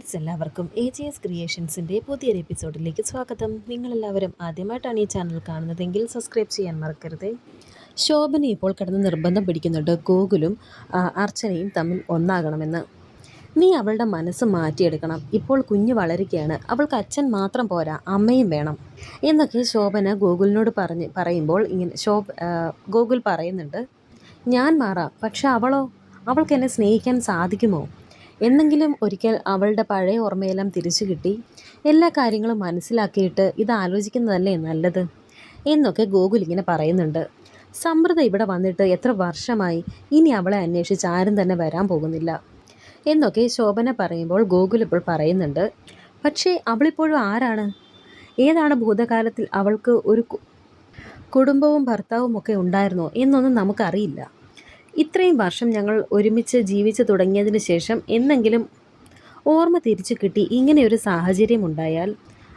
Friends എല്ലാവർക്കും A G S ക്രിയേഷൻസിന്റെ പുതിയൊരു എപ്പിസോഡിലേക്ക് സ്വാഗതം. നിങ്ങളെല്ലാവരും ആദ്യമായിട്ടാണ് ഈ ചാനൽ കാണുന്നതെങ്കിൽ സബ്സ്ക്രൈബ് ചെയ്യാൻ മറക്കരുത്. ശോഭന ഇപ്പോൾ കിടന്ന് നിർബന്ധം പിടിക്കുന്നുണ്ട്. ഗോകുലും അർച്ചനയും തമ്മിൽ ഒന്നാകണമെന്ന്. നീ അവളുടെ മനസ്സ് മാറ്റിയെടുക്കണം. ഇപ്പോൾ കുഞ്ഞ് വളരുകയാണ്. അവൾക്ക് അച്ഛൻ മാത്രം പോരാ. അമ്മയും വേണം. എന്നൊക്കെ ശോഭന ഗോകുലിനോട് പറഞ്ഞ് പറയുമ്പോൾ ഇങ്ങനെ ശോഭ ഗോകുൽ പറയുന്നുണ്ട്. ഞാൻ മാറാം. പക്ഷെ അവളോ? അവൾക്ക് എന്നെ സ്നേഹിക്കാൻ സാധിക്കുമോ? എന്നെങ്കിലും ഒരിക്കൽ അവളുടെ പഴയ ഓർമ്മയെല്ലാം തിരിച്ചു കിട്ടി. എല്ലാ കാര്യങ്ങളും മനസ്സിലാക്കിയിട്ട് ഇത് ആലോചിക്കുന്നതല്ലേ നല്ലത്? എന്നൊക്കെ ഗോകുൽ ഇങ്ങനെ പറയുന്നുണ്ട്. സമൃദ്ധ ഇവിടെ വന്നിട്ട് എത്ര വർഷമായി ഇനി അവളെ അന്വേഷിച്ച് ആരും തന്നെ വരാൻ പോകുന്നില്ല. എന്നൊക്കെ ശോഭന പറയുമ്പോൾ ഗോകുൽ ഇപ്പോൾ പറയുന്നുണ്ട്. പക്ഷേ അവളിപ്പോഴും ആരാണ്? ഏതാണ് ഭൂതകാലത്തിൽ അവൾക്ക് ഒരു കുടുംബവും ഭർത്താവും ഒക്കെ ഉണ്ടായിരുന്നോ എന്നൊന്നും നമുക്കറിയില്ല. ഇത്രയും വർഷം ഞങ്ങൾ ഒരുമിച്ച് ജീവിച്ചു തുടങ്ങിയതിന് ശേഷം എന്നെങ്കിലും ഓർമ്മ തിരിച്ചു കിട്ടി ഇങ്ങനെ ഒരു സാഹചര്യം ഉണ്ടായാൽ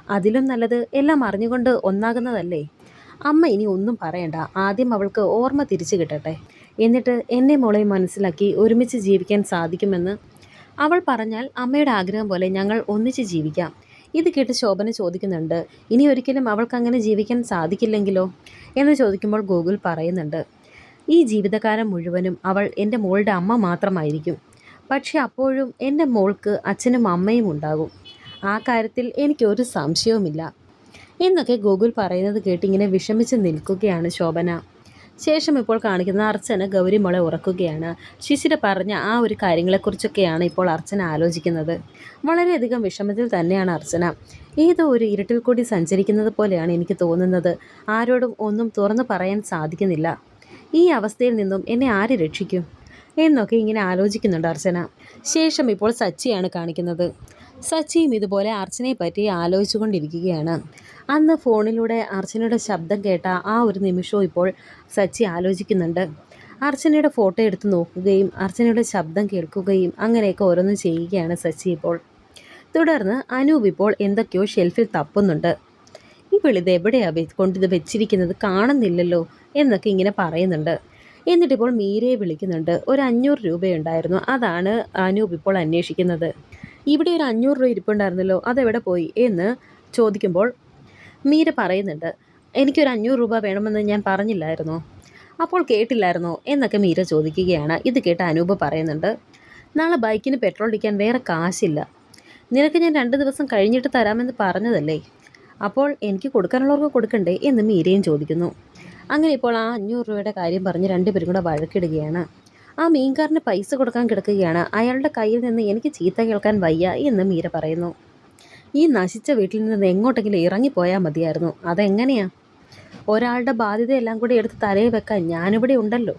അതിലും നല്ലത് എല്ലാം അറിഞ്ഞുകൊണ്ട് ഒന്നാകുന്നതല്ലേ? അമ്മ ഇനി ഒന്നും പറയണ്ട. ആദ്യം അവൾക്ക് ഓർമ്മ തിരിച്ചു കിട്ടട്ടെ. എന്നിട്ട് എന്നെ മോളെ മനസ്സിലാക്കി ഒരുമിച്ച് ജീവിക്കാൻ സാധിക്കുമെന്ന് അവൾ പറഞ്ഞാൽ അമ്മയുടെ ആഗ്രഹം പോലെ ഞങ്ങൾ ഒന്നിച്ച് ജീവിക്കാം. ഇത് കേട്ട് ശോഭന ചോദിക്കുന്നുണ്ട് ഇനി ഒരിക്കലും അവൾക്ക് അങ്ങനെ ജീവിക്കാൻ സാധിക്കില്ലെങ്കിലോ? എന്ന് ചോദിക്കുമ്പോൾ ഗൂഗിൾ പറയുന്നുണ്ട് ഈ ജീവിതകാലം മുഴുവനും അവൾ എന്റെ മോളുടെ അമ്മ മാത്രമായിരിക്കും. പക്ഷെ അപ്പോഴും എന്റെ മോൾക്ക് അച്ഛനും അമ്മയും ഉണ്ടാകും. ആ കാര്യത്തിൽ എനിക്കൊരു സംശയവുമില്ല. എന്നൊക്കെ ഗൂഗിൾ പറയുന്നത് കേട്ടിങ്ങനെ വിഷമിച്ച് നിൽക്കുകയാണ് ശോഭന. ശേഷം ഇപ്പോൾ കാണിക്കുന്ന അർച്ചന ഗൗരിമോളെ ഉറക്കുകയാണ്. ശിശിര പറഞ്ഞ ആ ഒരു കാര്യങ്ങളെക്കുറിച്ചൊക്കെയാണ് ഇപ്പോൾ അർച്ചന ആലോചിക്കുന്നത്. വളരെയധികം വിഷമത്തിൽ തന്നെയാണ് അർച്ചന. ഏതോ ഒരു ഇരുട്ടിൽ കൂടി സഞ്ചരിക്കുന്നത് പോലെയാണ് എനിക്ക് തോന്നുന്നത്. ആരോടും ഒന്നും തുറന്നു പറയാൻ സാധിക്കുന്നില്ല. ഈ അവസ്ഥയിൽ നിന്നും എന്നെ ആര് രക്ഷിക്കും? എന്നൊക്കെ ഇങ്ങനെ ആലോചിക്കുന്നുണ്ട് അർച്ചന. ശേഷം ഇപ്പോൾ സച്ചിയാണ് കാണിക്കുന്നത്. സച്ചിയും ഇതുപോലെ അർച്ചനയെ പറ്റി ആലോചിച്ചുകൊണ്ടിരിക്കുകയാണ്. അന്ന് ഫോണിലൂടെ അർച്ചനയുടെ ശബ്ദം കേട്ട ആ ഒരു നിമിഷവും ഇപ്പോൾ സച്ചി ആലോചിക്കുന്നുണ്ട്. അർച്ചനയുടെ ഫോട്ടോ എടുത്ത് നോക്കുകയും അർച്ചനയുടെ ശബ്ദം കേൾക്കുകയും അങ്ങനെയൊക്കെ ഓരോന്നും ചെയ്യുകയാണ് സച്ചി ഇപ്പോൾ. തുടർന്ന് അനൂപ് ഇപ്പോൾ എന്തൊക്കെയോ ഷെൽഫിൽ തപ്പുന്നുണ്ട്. ഇവളിത് എവിടെയാ എവിടെയാണ് കൊണ്ടിത് വെച്ചിരിക്കുന്നത്? കാണുന്നില്ലല്ലോ. എന്നൊക്കെ ഇങ്ങനെ പറയുന്നുണ്ട്. എന്നിട്ടിപ്പോൾ മീരയെ വിളിക്കുന്നുണ്ട്. ഒരു അഞ്ഞൂറ് രൂപയുണ്ടായിരുന്നു. അതാണ് അനൂപ് ഇപ്പോൾ അന്വേഷിക്കുന്നത്. ഇവിടെ ഒരു അഞ്ഞൂറ് രൂപ ഇരിപ്പുണ്ടായിരുന്നല്ലോ. അതെവിടെ പോയി എന്ന് ചോദിക്കുമ്പോൾ മീര പറയുന്നുണ്ട്. എനിക്കൊരു അഞ്ഞൂറ് രൂപ വേണമെന്ന് ഞാൻ പറഞ്ഞില്ലായിരുന്നു? അപ്പോൾ കേട്ടില്ലായിരുന്നോ? എന്നൊക്കെ മീര ചോദിക്കുകയാണ്. ഇത് കേട്ട് അനൂപ് പറയുന്നുണ്ട്. നാളെ ബൈക്കിന് പെട്രോൾ അടിക്കാൻ വേറെ കാശില്ല. നിനക്ക് ഞാൻ രണ്ട് ദിവസം കഴിഞ്ഞിട്ട് തരാമെന്ന് പറഞ്ഞതല്ലേ? അപ്പോൾ എനിക്ക് കൊടുക്കാനുള്ളവർക്ക് കൊടുക്കണ്ടേ എന്ന് മീരയും ചോദിക്കുന്നു. അങ്ങനെ ഇപ്പോൾ ആ അഞ്ഞൂറ് രൂപയുടെ കാര്യം പറഞ്ഞ് രണ്ടുപേരും കൂടെ വഴക്കിടുകയാണ്. ആ മീൻകാരന് പൈസ കൊടുക്കാൻ കിടക്കുകയാണ്. അയാളുടെ കയ്യിൽ നിന്ന് എനിക്ക് ചീത്ത കേൾക്കാൻ വയ്യ എന്ന് മീര പറയുന്നു. ഈ നശിച്ച വീട്ടിൽ നിന്ന് എങ്ങോട്ടെങ്കിലും ഇറങ്ങിപ്പോയാൽ മതിയായിരുന്നു. അതെങ്ങനെയാ? ഒരാളുടെ ബാധ്യതയെല്ലാം കൂടി എടുത്ത് തലയിൽ വെക്കാൻ ഞാനിവിടെ ഉണ്ടല്ലോ.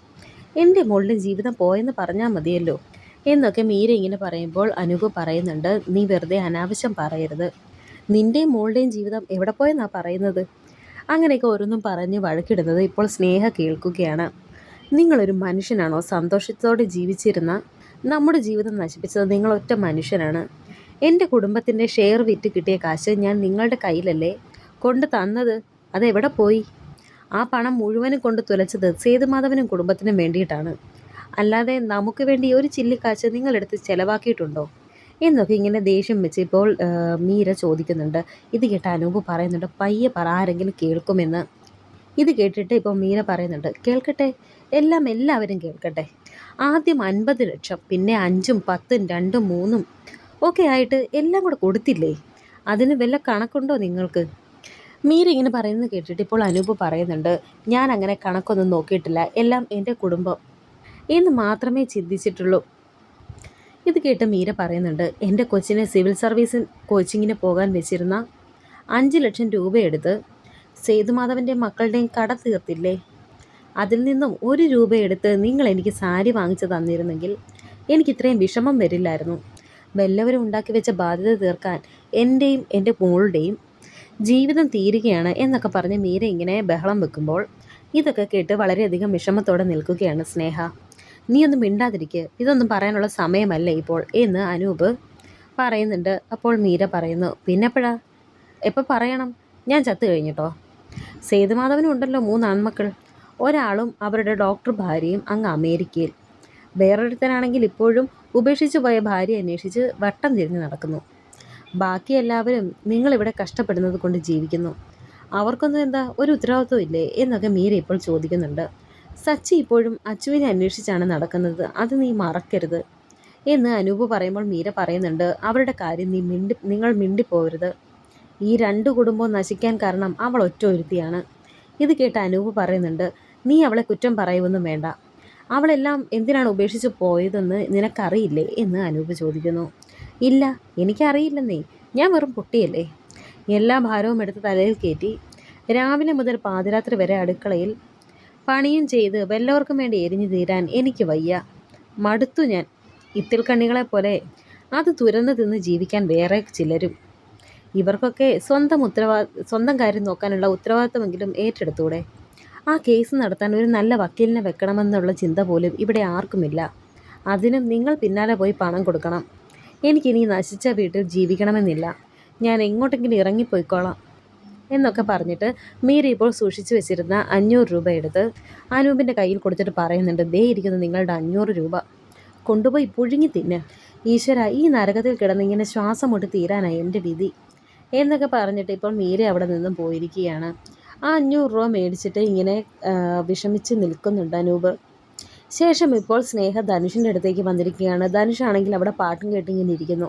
എന്റെ മോളുടെ ജീവിതം പോയെന്ന് പറഞ്ഞാൽ മതിയല്ലോ. എന്നൊക്കെ മീര ഇങ്ങനെ പറയുമ്പോൾ അനൂപ് പറയുന്നുണ്ട്. നീ വെറുതെ അനാവശ്യം പറയരുത്. നിന്റെയും മോളുടെയും ജീവിതം എവിടെ പോയെന്നാണ് പറയുന്നത്? അങ്ങനെയൊക്കെ ഓരോന്നും പറഞ്ഞ് വഴക്കിടുന്നത് ഇപ്പോൾ സ്നേഹ കേൾക്കുകയാണ്. നിങ്ങളൊരു മനുഷ്യനാണോ? സന്തോഷത്തോടെ ജീവിച്ചിരുന്ന നമ്മുടെ ജീവിതം നശിപ്പിച്ചത് നിങ്ങളൊറ്റ മനുഷ്യനാണ്. എന്റെ കുടുംബത്തിന്റെ ഷെയർ വിറ്റ് കിട്ടിയ കാശ് ഞാൻ നിങ്ങളുടെ കയ്യിലല്ലേ? കൊണ്ട് തന്നത് അതെവിടെ പോയി? ആ പണം മുഴുവനും കൊണ്ട് തുലച്ചത് സേതുമാധവനും കുടുംബത്തിനും വേണ്ടിയിട്ടാണ്. അല്ലാതെ നമുക്ക് വേണ്ടി ഒരു ചില്ലിക്കാശ് നിങ്ങളെടുത്ത് ചിലവാക്കിയിട്ടുണ്ടോ? എന്നൊക്കെ ഇങ്ങനെ ദേഷ്യം വെച്ച് ഇപ്പോൾ മീര ചോദിക്കുന്നുണ്ട്. ഇത് കേട്ട അനൂപ് പറയുന്നുണ്ട് പയ്യെ പറ ആരെങ്കിലും കേൾക്കുമെന്ന്. ഇത് കേട്ടിട്ട് ഇപ്പോൾ മീര പറയുന്നുണ്ട് കേൾക്കട്ടെ എല്ലാം എല്ലാവരും കേൾക്കട്ടെ. ആദ്യം അൻപത് ലക്ഷം പിന്നെ അഞ്ചും പത്തും രണ്ടും മൂന്നും ഒക്കെ ആയിട്ട് എല്ലാം കൂടെ കൊടുത്തില്ലേ? അതിന് വല്ല കണക്കുണ്ടോ നിങ്ങൾക്ക്? മീര ഇങ്ങനെ പറയുന്നത് കേട്ടിട്ട് ഇപ്പോൾ അനൂപ് പറയുന്നുണ്ട് ഞാൻ അങ്ങനെ കണക്കൊന്നും നോക്കിയിട്ടില്ല എല്ലാം എന്റെ കുടുംബം. എന്ന് മാത്രമേ ചിന്തിച്ചിട്ടുള്ളൂ. ഇത് കേട്ട് മീര പറയുന്നുണ്ട് എന്റെ കൊച്ചിനെ സിവിൽ സർവീസ് കോച്ചിങ്ങിന് പോകാൻ വെച്ചിരുന്ന അഞ്ച് ലക്ഷം രൂപയെടുത്ത് സേതുമാധവന്റെ മക്കളുടെയും കട തീർത്തില്ലേ? അതിൽ നിന്നും ഒരു രൂപ എടുത്ത് നിങ്ങൾ എനിക്ക് സാരി വാങ്ങിച്ചു തന്നിരുന്നെങ്കിൽ എനിക്ക് ഇത്രയും വിഷമം വരില്ലായിരുന്നു. വല്ലവരും ഉണ്ടാക്കി വെച്ച ബാധ്യത തീർക്കാൻ എന്റെയും എന്റെ മോളുടെയും ജീവിതം തീരുകയാണ് എന്നൊക്കെ പറഞ്ഞ് മീര ഇങ്ങനെ ബഹളം വെക്കുമ്പോൾ ഇതൊക്കെ കേട്ട് വളരെയധികം വിഷമത്തോടെ നിൽക്കുകയാണ് സ്നേഹ. നീ ഒന്നും മിണ്ടാതിരിക്കുക ഇതൊന്നും പറയാനുള്ള സമയമല്ല ഇപ്പോൾ? എന്ന് അനൂപ് പറയുന്നുണ്ട്. അപ്പോൾ മീര പറയുന്നു പിന്നെപ്പോഴാ? എപ്പോൾ പറയണം? ഞാൻ ചത്തു കഴിഞ്ഞിട്ടോ സേതുമാധവനും ഉണ്ടല്ലോ മൂന്ന് ആൺമക്കൾ ഒരാളും അവരുടെ ഡോക്ടർ ഭാര്യയും അങ്ങ് അമേരിക്കയിൽ. വേറൊരുത്തനാണെങ്കിൽ ഇപ്പോഴും ഉപേക്ഷിച്ചു പോയ ഭാര്യ അന്വേഷിച്ച് വട്ടം തിരിഞ്ഞ് നടക്കുന്നു. ബാക്കി എല്ലാവരും നിങ്ങളിവിടെ കഷ്ടപ്പെടുന്നത് കൊണ്ട് ജീവിക്കുന്നു. അവർക്കൊന്നും എന്താ? ഒരു ഉത്തരവാദിത്വം ഇല്ലേ? എന്നൊക്കെ മീര ഇപ്പോൾ ചോദിക്കുന്നുണ്ട്. സച്ചി ഇപ്പോഴും അച്ചുവിനെ അന്വേഷിച്ചാണ് നടക്കുന്നത്. അത് നീ മറക്കരുത്. എന്ന് അനൂപ് പറയുമ്പോൾ മീര പറയുന്നുണ്ട്. അവരുടെ കാര്യം നീ മിണ്ടി നിങ്ങൾ മിണ്ടിപ്പോകരുത് ഈ രണ്ട് കുടുംബവും നശിക്കാൻ കാരണം അവൾ ഒറ്റ ഒരുത്തിയാണ് ഇത് കേട്ട് അനൂപ് പറയുന്നുണ്ട്. നീ അവളെ കുറ്റം പറയുമെന്നും വേണ്ട. അവളെല്ലാം എന്തിനാണ് ഉപേക്ഷിച്ച് പോയതെന്ന് നിനക്കറിയില്ലേ? എന്ന് അനൂപ് ചോദിക്കുന്നു. ഇല്ല എനിക്കറിയില്ലെന്നേ. ഞാൻ വെറും പൊട്ടിയല്ലേ? എല്ലാ ഭാരവും എടുത്ത് തലയിൽ കയറ്റി രാവിലെ മുതൽ പാതിരാത്രി വരെ അടുക്കളയിൽ പണിയും ചെയ്ത് വല്ലവർക്കും വേണ്ടി എരിഞ്ഞു തീരാൻ എനിക്ക് വയ്യ. മടുത്തു ഞാൻ. ഇത്തിൽ കണ്ണികളെ പോലെ അത് തുരന്ന് തിന്ന് ജീവിക്കാൻ വേറെ ചിലരും. ഇവർക്കൊക്കെ സ്വന്തം ഉത്തരവാ സ്വന്തം കാര്യം നോക്കാനുള്ള ഉത്തരവാദിത്തമെങ്കിലും ഏറ്റെടുത്തൂടെ? ആ കേസ് നടത്താൻ ഒരു നല്ല വക്കീലിനെ വെക്കണമെന്നുള്ള ചിന്ത പോലും ഇവിടെ ആർക്കുമില്ല. അതിനും നിങ്ങൾ പിന്നാലെ പോയി പണം കൊടുക്കണം. എനിക്കിനി നശിച്ച വീട്ടിൽ ജീവിക്കണമെന്നില്ല. ഞാൻ എങ്ങോട്ടെങ്കിലും ഇറങ്ങിപ്പോയിക്കോളാം. എന്നൊക്കെ പറഞ്ഞിട്ട് മീര ഇപ്പോൾ സൂക്ഷിച്ചു വെച്ചിരുന്ന അഞ്ഞൂറ് രൂപ എടുത്ത് അനൂപിന്റെ കയ്യിൽ കൊടുത്തിട്ട് പറയുന്നുണ്ട് ദേ ഇരിക്കുന്ന നിങ്ങളുടെ അഞ്ഞൂറ് രൂപ. കൊണ്ടുപോയി പുഴുങ്ങി തിന്ന്. ഈശ്വര ഈ നരകത്തിൽ കിടന്നിങ്ങനെ ശ്വാസം മുട്ടി തീരാനായി എന്റെ വിധി. എന്നൊക്കെ പറഞ്ഞിട്ട് ഇപ്പോൾ മീര അവിടെ നിന്നും പോയിരിക്കുകയാണ്. ആ അഞ്ഞൂറ് രൂപ മേടിച്ചിട്ട് ഇങ്ങനെ വിഷമിച്ച് നിൽക്കുന്നുണ്ട് അനൂപ്. ശേഷം ഇപ്പോൾ സ്നേഹ ധനുഷിന്റെ അടുത്തേക്ക് വന്നിരിക്കുകയാണ്. ധനുഷാണെങ്കിൽ അവിടെ പാട്ടും കേട്ടിങ്ങനെ ഇരിക്കുന്നു.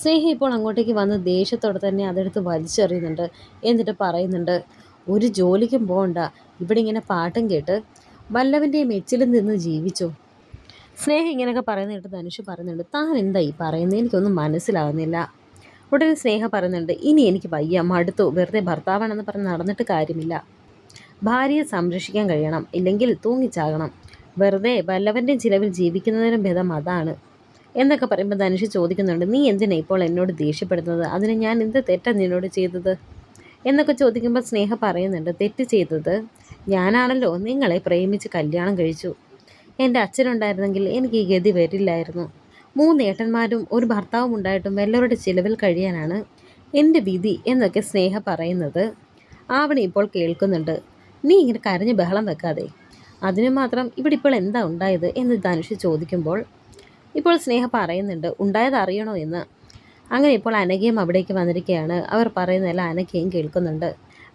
സ്നേഹ ഇപ്പോൾ അങ്ങോട്ടേക്ക് വന്ന് ദേഷ്യത്തോടെ തന്നെ അതെടുത്ത് വലിച്ചെറിയുന്നുണ്ട്. എന്നിട്ട് പറയുന്നുണ്ട് ഒരു ജോലിക്കും പോകണ്ട ഇവിടെ ഇങ്ങനെ പാട്ടും കേട്ട് വല്ലവന്റെയും എച്ചിലും നിന്ന് ജീവിച്ചു? സ്നേഹം ഇങ്ങനെയൊക്കെ പറയുന്ന കേട്ട് ധനുഷ് പറയുന്നുണ്ട് താൻ എന്താ ഈ പറയുന്നത് എനിക്കൊന്നും മനസ്സിലാവുന്നില്ല. ഉടനെ സ്നേഹ പറയുന്നുണ്ട് ഇനി എനിക്ക് വയ്യ. മടുത്തു. വെറുതെ ഭർത്താവാണെന്ന് പറഞ്ഞ് നടന്നിട്ട് കാര്യമില്ല. ഭാര്യയെ സംരക്ഷിക്കാൻ കഴിയണം. ഇല്ലെങ്കിൽ തൂങ്ങിച്ചാകണം. വെറുതെ വല്ലവന്റെയും ചിലവിൽ ജീവിക്കുന്നതിനും ഭേദം അതാണ്. എന്നൊക്കെ പറയുമ്പോൾ ധനുഷ് ചോദിക്കുന്നുണ്ട് നീ എന്തിനാ ഇപ്പോൾ എന്നോട് ദേഷ്യപ്പെടുന്നത്? അതിന് ഞാൻ എന്ത് തെറ്റാണ് നിന്നോട് ചെയ്തത്? എന്നൊക്കെ ചോദിക്കുമ്പോൾ സ്നേഹ പറയുന്നുണ്ട് തെറ്റ് ചെയ്തത് ഞാനാണല്ലോ നിങ്ങളെ പ്രേമിച്ച് കല്യാണം കഴിച്ചു. എന്റെ അച്ഛനുണ്ടായിരുന്നെങ്കിൽ എനിക്ക് ഈ ഗതി വരില്ലായിരുന്നു. മൂന്ന് ഏട്ടന്മാരും ഒരു ഭർത്താവും ഉണ്ടായിട്ടും എല്ലാവരുടെ ചിലവിൽ കഴിയാനാണ് എന്റെ വിധി എന്നൊക്കെ സ്നേഹ പറയുന്നത്. ആവണി ഇപ്പോൾ കേൾക്കുന്നുണ്ട് നീ ഇങ്ങനെ കരഞ്ഞ് ബഹളം വെക്കാതെ അതിനു മാത്രം ഇവിടെ ഇപ്പോൾ എന്താ ഉണ്ടായത്? എന്ന് ധനുഷ് ചോദിക്കുമ്പോൾ ഇപ്പോൾ സ്നേഹ പറയുന്നുണ്ട് ഉണ്ടായത് അറിയണോ എന്ന്? അങ്ങനെ ഇപ്പോൾ അനഘയും അവിടേക്ക് വന്നിരിക്കുകയാണ് അവർ പറയുന്നതെല്ലാം അനഘയും കേൾക്കുന്നുണ്ട്.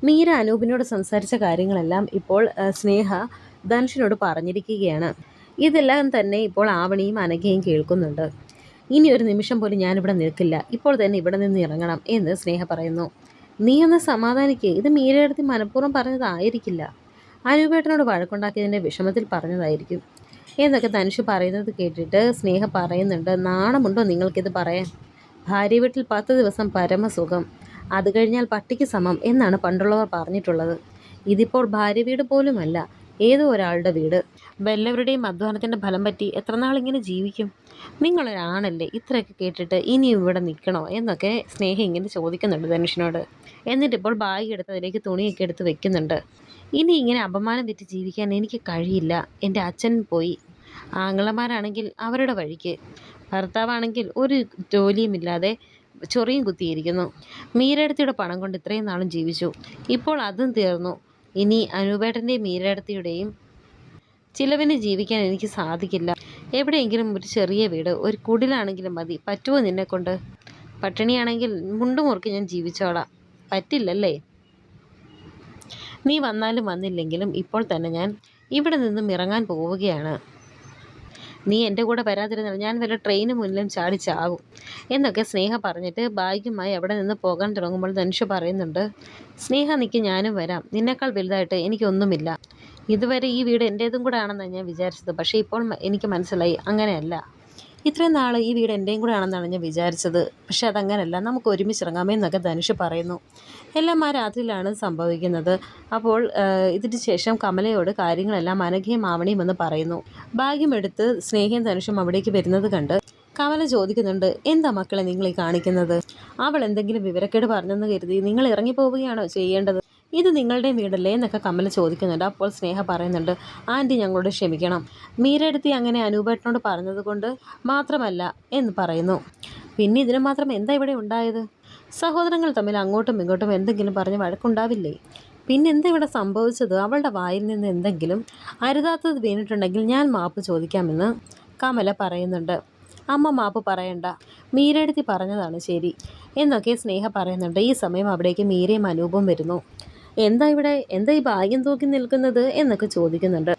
മീര അനൂപിനോട് സംസാരിച്ച കാര്യങ്ങളെല്ലാം ഇപ്പോൾ സ്നേഹ ധനുഷിനോട് പറഞ്ഞിരിക്കുകയാണ്. ഇതെല്ലാം തന്നെ ഇപ്പോൾ ആവണിയും അനഘയും കേൾക്കുന്നുണ്ട്. ഇനി ഒരു നിമിഷം പോലും ഞാനിവിടെ നിൽക്കില്ല. ഇപ്പോൾ തന്നെ ഇവിടെ നിന്ന് ഇറങ്ങണം എന്ന് സ്നേഹ പറയുന്നു. നീ ഒന്ന് സമാധാനിക്കുക ഇത് മീരയെടുത്ത് മനഃപൂർവം പറഞ്ഞതായിരിക്കില്ല. അനൂപേട്ടനോട് വഴക്കുണ്ടാക്കിയതിന്റെ വിഷമത്തിൽ പറഞ്ഞതായിരിക്കും. എന്നൊക്കെ തനുഷ് പറയുന്നത് കേട്ടിട്ട് സ്നേഹ പറയുന്നുണ്ട് നാണമുണ്ടോ നിങ്ങൾക്കിത് പറയാൻ? ഭാര്യ വീട്ടിൽ പത്ത് ദിവസം പരമസുഖം അത് കഴിഞ്ഞാൽ പട്ടിക്ക് സമം എന്നാണ് പണ്ടുള്ളവർ പറഞ്ഞിട്ടുള്ളത്. ഇതിപ്പോൾ ഭാര്യ വീട് പോലുമല്ല ഏതോ ഒരാളുടെ വീട്. വല്ലവരുടെയും അധ്വാനത്തിന്റെ ഫലം പറ്റി എത്ര നാളിങ്ങനെ ജീവിക്കും? നിങ്ങളൊരാണല്ലേ ഇത്രയൊക്കെ കേട്ടിട്ട് ഇനിയും ഇവിടെ നിൽക്കണോ എന്നൊക്കെ സ്നേഹം ഇങ്ങനെ ചോദിക്കുന്നുണ്ട് ധനുഷിനോട് എന്നിട്ടിപ്പോൾ ബാഗ് എടുത്ത് അതിലേക്ക് തുണിയൊക്കെ എടുത്ത് വെക്കുന്നുണ്ട്. ഇനി ഇങ്ങനെ അപമാനം തെറ്റി ജീവിക്കാൻ എനിക്ക് കഴിയില്ല. എന്റെ അച്ഛൻ പോയി. ആങ്ങളമാരാണെങ്കിൽ അവരുടെ വഴിക്ക്. ഭർത്താവാണെങ്കിൽ ഒരു ജോലിയുമില്ലാതെ ചൊറിയും കുത്തിയിരിക്കുന്നു. മീരടുത്തിയുടെ പണം കൊണ്ട് ഇത്രയും നാളും ജീവിച്ചു. ഇപ്പോൾ അതും തീർന്നു. ഇനി അനൂപേട്ടന്റെയും മീരടത്തിയുടെയും ചിലവിന് ജീവിക്കാൻ എനിക്ക് സാധിക്കില്ല. എവിടെയെങ്കിലും ഒരു ചെറിയ വീട് ഒരു കുടിലാണെങ്കിലും മതി. പറ്റുമോ നിന്നെക്കൊണ്ട്? പട്ടിണിയാണെങ്കിൽ മുണ്ടുമുറുക്കി ഞാൻ ജീവിച്ചോളാം. പറ്റില്ലല്ലേ? നീ വന്നാലും വന്നില്ലെങ്കിലും ഇപ്പോൾ തന്നെ ഞാൻ ഇവിടെ നിന്നും ഇറങ്ങാൻ പോവുകയാണ്. നീ എന്റെ കൂടെ വരാതിരുന്നാൽ ഞാൻ വല്ല ട്രെയിന് മുന്നിലും ചാടി ചാകും എന്നൊക്കെ സ്നേഹ പറഞ്ഞിട്ട് ഭാഗ്യമായി അവിടെ നിന്ന് പോകാൻ തുടങ്ങുമ്പോൾ ധനുഷ് പറയുന്നുണ്ട് സ്നേഹ നിൽക്ക് ഞാനും വരാം. നിന്നേക്കാൾ വലുതായിട്ട് എനിക്കൊന്നുമില്ല. ഇതുവരെ ഈ വീട് എന്റേതും കൂടെ ആണെന്നാണ് ഞാൻ വിചാരിച്ചത്. പക്ഷേ ഇപ്പോൾ എനിക്ക് മനസ്സിലായി അങ്ങനെയല്ല. ഇത്രയും നാൾ ഈ വീട് എന്റെയും കൂടെ ആണെന്നാണ് ഞാൻ വിചാരിച്ചത്. പക്ഷെ അതങ്ങനല്ല. നമുക്ക് ഒരുമിച്ച് ഇറങ്ങാമേ എന്നൊക്കെ ധനുഷ് പറയുന്നു. എല്ലാം ആ രാത്രിയിലാണ് സംഭവിക്കുന്നത്. അപ്പോൾ ഇതിന് ശേഷം കമലയോട് കാര്യങ്ങളെല്ലാം അനഘയും ആവണിയും എന്ന് പറയുന്നു. ഭാഗ്യമെടുത്ത് സ്നേഹയും ധനുഷും അവിടേക്ക് വരുന്നത് കണ്ട് കമല ചോദിക്കുന്നുണ്ട് എന്താ മക്കളെ നിങ്ങൾ ഈ കാണിക്കുന്നത്? അവൾ എന്തെങ്കിലും വിവരക്കേട് പറഞ്ഞെന്ന് കരുതി നിങ്ങൾ ഇറങ്ങിപ്പോവുകയാണോ ചെയ്യേണ്ടത്? ഇത് നിങ്ങളുടെ വീടല്ലേ എന്നൊക്കെ കമൽ ചോദിക്കുന്നുണ്ട്. അപ്പോൾ സ്നേഹ പറയുന്നുണ്ട് ആന്റി ഞങ്ങളോട് ക്ഷമിക്കണം. മീരെടുത്തി അങ്ങനെ അനൂപേട്ടനോട് പറഞ്ഞതുകൊണ്ട് മാത്രമല്ല എന്ന് പറയുന്നു. പിന്നെ ഇതിന് മാത്രം എന്താ ഇവിടെ ഉണ്ടായത്? സഹോദരങ്ങൾ തമ്മിൽ അങ്ങോട്ടും ഇങ്ങോട്ടും എന്തെങ്കിലും പറഞ്ഞ് വഴക്കുണ്ടാവില്ലേ? പിന്നെ എന്താ ഇവിടെ സംഭവിച്ചത്? അവളുടെ വായിൽ നിന്ന് എന്തെങ്കിലും അരുതാത്തത് വീണിട്ടുണ്ടെങ്കിൽ ഞാൻ മാപ്പ് ചോദിക്കാമെന്ന് കമല പറയുന്നുണ്ട്. അമ്മ മാപ്പ് പറയണ്ട. മീരയെടുത്തി പറഞ്ഞതാണ് ശരി എന്നൊക്കെ സ്നേഹ പറയുന്നുണ്ട്. ഈ സമയം അവിടേക്ക് മീരയും അനൂപും വരുന്നു. എന്താ ഇവിടെ എന്താ ഈ ഭാഗ്യം തൂക്കി നിൽക്കുന്നത് എന്നൊക്കെ ചോദിക്കുന്നുണ്ട്.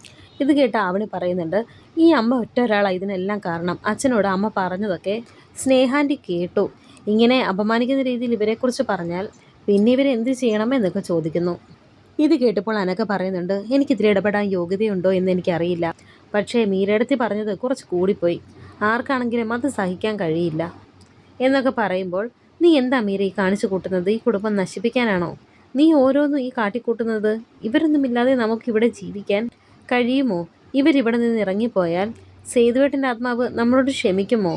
ഇത് കേട്ട ആവണി പറയുന്നുണ്ട് ഈ അമ്മ ഒറ്റ ഒരാളാണ് ഇതിനെല്ലാം കാരണം. അച്ഛനോട് അമ്മ പറഞ്ഞതൊക്കെ സ്നേഹാന്റെ കേട്ടു. ഇങ്ങനെ അപമാനിക്കുന്ന രീതിയിൽ ഇവരെക്കുറിച്ച് പറഞ്ഞാൽ പിന്നെ ഇവരെ എന്ത് ചെയ്യണം എന്നൊക്കെ ചോദിക്കുന്നു. ഇത് കേട്ടപ്പോൾ അനക്ക പറയുന്നുണ്ട് എനിക്കിതിൽ ഇടപെടാൻ യോഗ്യതയുണ്ടോ എന്ന് എനിക്കറിയില്ല. പക്ഷേ മീരടത്തി പറഞ്ഞത് കുറച്ച് കൂടിപ്പോയി. ആർക്കാണെങ്കിലും അത് സഹിക്കാൻ കഴിയില്ല. എന്നൊക്കെ പറയുമ്പോൾ നീ എന്താ മീര ഈ കാണിച്ചു കൂട്ടുന്നത്? ഈ കുടുംബം നശിപ്പിക്കാനാണോ? നീ ഓരോന്നും ഈ കാട്ടിക്കൂട്ടുന്നത് ഇവരൊന്നുമില്ലാതെ നമുക്കിവിടെ ജീവിക്കാൻ കഴിയുമോ? ഇവരിവിടെ നിന്ന് ഇറങ്ങിപ്പോയാൽ സേതുവേട്ടന്റെ ആത്മാവ് നമ്മളോട് ക്ഷമിക്കുമോ?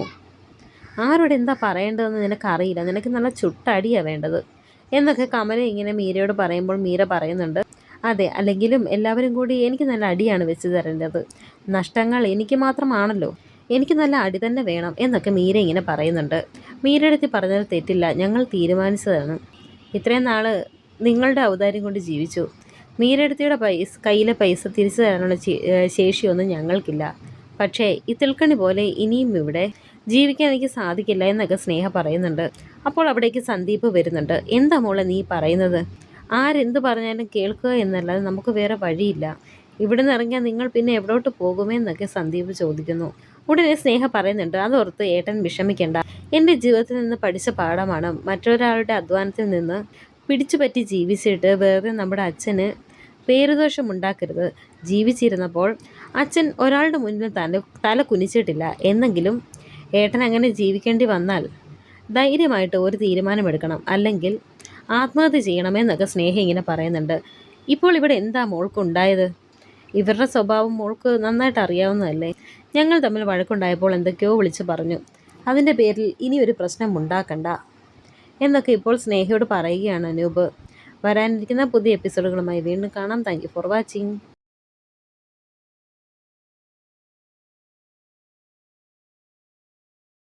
ആരോട് എന്താ പറയേണ്ടതെന്ന് നിനക്കറിയില്ല. നിനക്ക് നല്ല ചുട്ടടിയാണ് വേണ്ടത്. എന്നൊക്കെ കമല ഇങ്ങനെ മീരയോട് പറയുമ്പോൾ മീര പറയുന്നുണ്ട്. അതെ അല്ലെങ്കിലും എല്ലാവരും കൂടി എനിക്ക് നല്ല അടിയാണ് വെച്ച് തരേണ്ടത്. നഷ്ടങ്ങൾ എനിക്ക് മാത്രമാണല്ലോ. എനിക്ക് നല്ല അടി തന്നെ വേണം എന്നൊക്കെ മീര ഇങ്ങനെ പറയുന്നുണ്ട്. മീരയുടെ അടുത്ത് പറഞ്ഞത് തെറ്റില്ല. ഞങ്ങൾ തീരുമാനിച്ചതാണ്. ഇത്രയും നാൾ നിങ്ങളുടെ ഔദാര്യം കൊണ്ട് ജീവിച്ചു. മീരടുത്തിയുടെ പൈസ കയ്യിലെ പൈസ തിരിച്ചു തരാനുള്ള ശേഷിയൊന്നും ഞങ്ങൾക്കില്ല. പക്ഷേ ഈ തിൽക്കണി പോലെ ഇനിയും ഇവിടെ ജീവിക്കാൻ എനിക്ക് സാധിക്കില്ല എന്നൊക്കെ സ്നേഹ പറയുന്നുണ്ട്. അപ്പോൾ അവിടേക്ക് സന്ദീപ് വരുന്നുണ്ട്. എന്താ മോളെ നീ പറയുന്നത്? ആരെന്ത് പറഞ്ഞാലും കേൾക്കുക എന്നല്ലാതെ നമുക്ക് വേറെ വഴിയില്ല. ഇവിടുന്ന് ഇറങ്ങിയാൽ നിങ്ങൾ പിന്നെ എവിടോട്ട് പോകുമെന്നൊക്കെ സന്ദീപ് ചോദിക്കുന്നു. ഉടനെ സ്നേഹ പറയുന്നുണ്ട്. അതോർത്ത് ഏട്ടൻ വിഷമിക്കേണ്ട. എന്റെ ജീവിതത്തിൽ നിന്ന് പഠിച്ച പാഠമാണ്. മറ്റൊരാളുടെ അധ്വാനത്തിൽ നിന്ന് പിടിച്ചു പറ്റി ജീവിച്ചിട്ട് വേറെ നമ്മുടെ അച്ഛന് പേരുദോഷം ഉണ്ടാക്കരുത് ജീവിച്ചിരുന്നപ്പോൾ അച്ഛൻ ഒരാളുടെ മുന്നിൽ തല തല കുനിച്ചിട്ടില്ല. എന്നെങ്കിലും ഏട്ടൻ അങ്ങനെ ജീവിക്കേണ്ടി വന്നാൽ ധൈര്യമായിട്ട് ഒരു തീരുമാനമെടുക്കണം. അല്ലെങ്കിൽ ആത്മഹത്യ ചെയ്യണമെന്നൊക്കെ സ്നേഹം ഇങ്ങനെ പറയുന്നുണ്ട്. ഇപ്പോൾ ഇവിടെ എന്താ മോൾക്കുണ്ടായത്? ഇവരുടെ സ്വഭാവം മോൾക്ക് നന്നായിട്ട് അറിയാവുന്നതല്ലേ? ഞങ്ങൾ തമ്മിൽ വഴക്കുണ്ടായപ്പോൾ എന്തൊക്കെയോ വിളിച്ചു പറഞ്ഞു. അതിന്റെ പേരിൽ ഇനി ഒരു പ്രശ്നം ഉണ്ടാക്കണ്ട. എന്നൊക്കെ ഇപ്പോൾ സ്നേഹയോട് പറയുകയാണ് അനൂപ്. വരാനിരിക്കുന്ന പുതിയ എപ്പിസോഡുകളുമായി വീണ്ടും കാണാം. Thank for watching